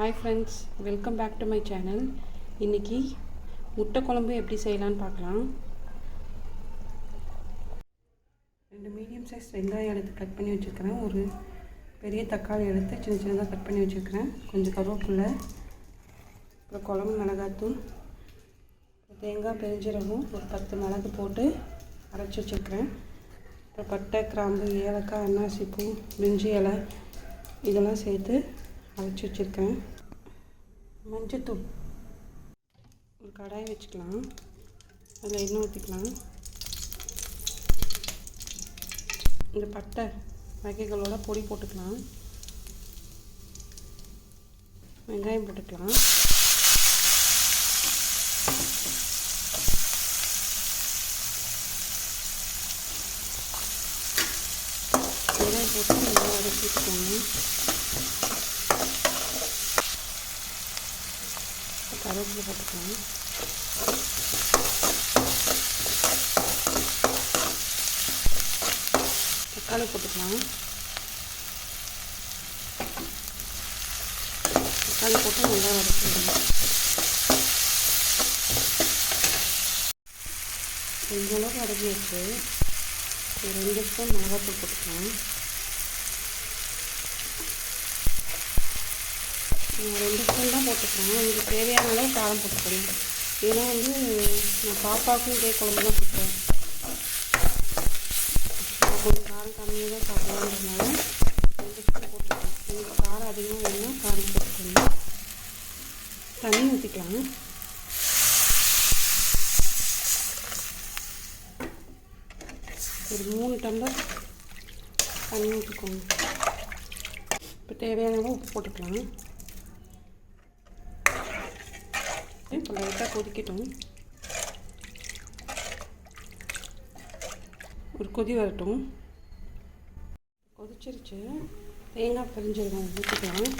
Hi friends welcome back to my channel இன்றைக்கி முட்டை குழம்பு எப்படி செய்யலான்னு பார்க்கலாம். ரெண்டு மீடியம் சைஸ் வெங்காயம் எடுத்து கட் பண்ணி வச்சுருக்கிறேன். ஒரு பெரிய தக்காளி எடுத்து சின்ன சின்னதாக கட் பண்ணி வச்சுருக்கிறேன். கொஞ்சம் கருவேப்பில்லை அப்புறம் குழம்பு மிளகாத்தூள் தேங்காய் பெருஞ்சீரகம் ஒரு பத்து மிளகு போட்டு அரைச்சி வச்சுருக்கிறேன். அப்புறம் பட்டை கிராம்பு ஏலக்காய் அன்னாசி பூ பிரிஞ்சி இலை இதெல்லாம் சேர்த்து அரைச்சி வச்சுருக்கேன். மஞ்சத்தூள் ஒரு கடாய் வச்சுக்கலாம். அதில் எண்ணெய் ஊற்றிக்கலாம் இந்த பட்டை வகைகளோட பொடி போட்டுக்கலாம். வெங்காயம் போட்டுக்கலாம். வெங்காயம் போட்டு நல்லா வதக்கிட்டுக்கோங்க கருவேப்பிலை போட்டுக்கலாம். தக்காளி போட்டுக்கலாம். தக்காளி போட்டு நல்லா வதக்கிடணும். கொஞ்ச அளவுக்கு வதக்கி வச்சு ஒரு ரெண்டு ஸ்பூன் மிளகாத்தூள் போட்டுக்கலாம். ரெண்டு ஸ்பூன் தான் போட்டுக்கிறேன். உங்களுக்கு தேவையான அளவு காரம் போட்டுக்கிறேன் ஏன்னா வந்து நான் பாப்பாவுக்கும் இதே குழம்பு தான் கொடுப்பேன். கொஞ்சம் காரம் கம்மியாக தான் சாப்பிடலான்றதுனால ரெண்டு ஸ்பூன் போட்டுக்கிறேன். உங்களுக்கு காரம் அதிகமாக வேணும்னா காரம் போட்டுக்கணும் தண்ணி ஊற்றிக்கலாம் ஒரு மூணு டம்ளர் தண்ணி ஊற்றிக்கோங்க இப்போ தேவையான அளவு உப்பு போட்டுக்கலாம் இப்போ லைட்டாக கொதிக்கட்டும். ஒரு கொதி வரட்டும். கொதிச்சிருச்சு. தேங்காய் பிரிஞ்சிருக்கோம் ஊற்றிக்கலாம்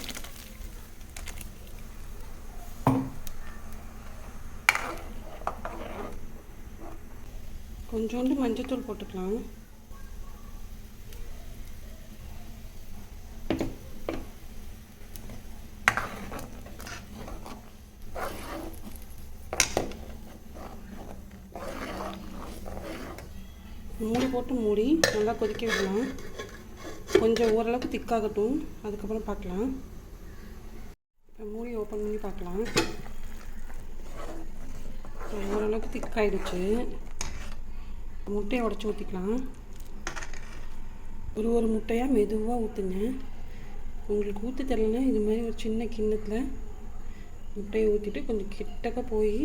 கொஞ்சோண்டு மஞ்சத்தூள் போட்டுக்கலாம். மூடி போட்டு மூடி நல்லா கொதிக்க விடலாம். கொஞ்சம் ஓரளவுக்கு திக்காகட்டும். அதுக்கப்புறம் பார்க்கலாம். இப்போ மூடி ஓப்பன் பண்ணி பார்க்கலாம். ஓரளவுக்கு திக்காயிடுச்சு. முட்டையை உடச்சி ஊற்றிக்கலாம் ஒரு ஒரு முட்டையாக மெதுவாக ஊற்றுங்க உங்களுக்கு ஊற்ற தரலன்னா இது மாதிரி ஒரு சின்ன கிண்ணத்தில் முட்டையை ஊற்றிட்டு கொஞ்சம் கிட்டக்க போய்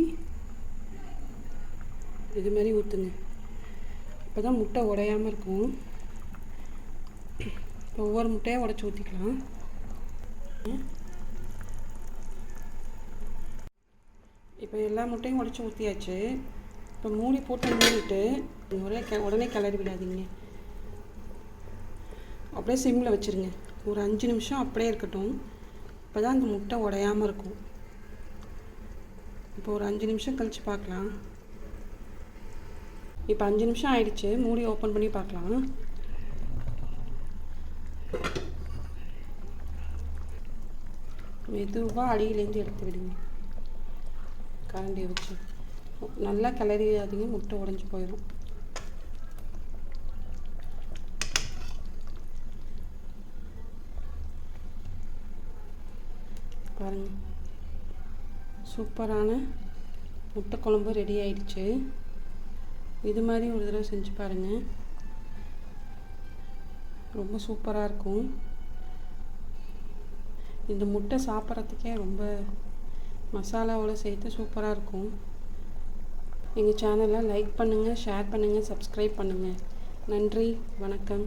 இது மாதிரி ஊற்றுங்க அப்போ தான் முட்டை உடையாமல் இருக்கும். இப்போ ஒவ்வொரு முட்டையாக உடச்சி ஊற்றிக்கலாம் இப்போ எல்லா முட்டையும் உடச்சி ஊற்றியாச்சு இப்போ மூடி போட்டு மூடிட்டு ஒரே க உடனே கிளறி விடாதீங்க. அப்படியே சிம்மில் வச்சுருங்க. ஒரு அஞ்சு நிமிஷம் அப்படியே இருக்கட்டும். இப்போ தான் அந்த முட்டை உடையாமல் இருக்கும். இப்போ ஒரு அஞ்சு நிமிஷம் கழித்து பார்க்கலாம் இப்போ அஞ்சு நிமிஷம் ஆயிடுச்சு. மூடி ஓப்பன் பண்ணி பார்க்கலாம். மெதுவாக அடியிலேருந்து எடுத்து விடுங்க. கரண்டியை வச்சு. நல்லா கிளறியாதீங்க முட்டை உடஞ்சி போயிடும். பாருங்கள் சூப்பரான முட்டை குழம்பு ரெடி ஆயிடுச்சு. இது மாதிரி ஒரு தடவை செஞ்சு பாருங்கள் ரொம்ப சூப்பராக இருக்கும். இந்த முட்டை சாப்பிட்றதுக்கே ரொம்ப மசாலாவோட சேர்த்து சூப்பராக இருக்கும். எங்கள் சேனலை லைக் பண்ணுங்கள் ஷேர் பண்ணுங்கள் சப்ஸ்கிரைப் பண்ணுங்கள் நன்றி வணக்கம்.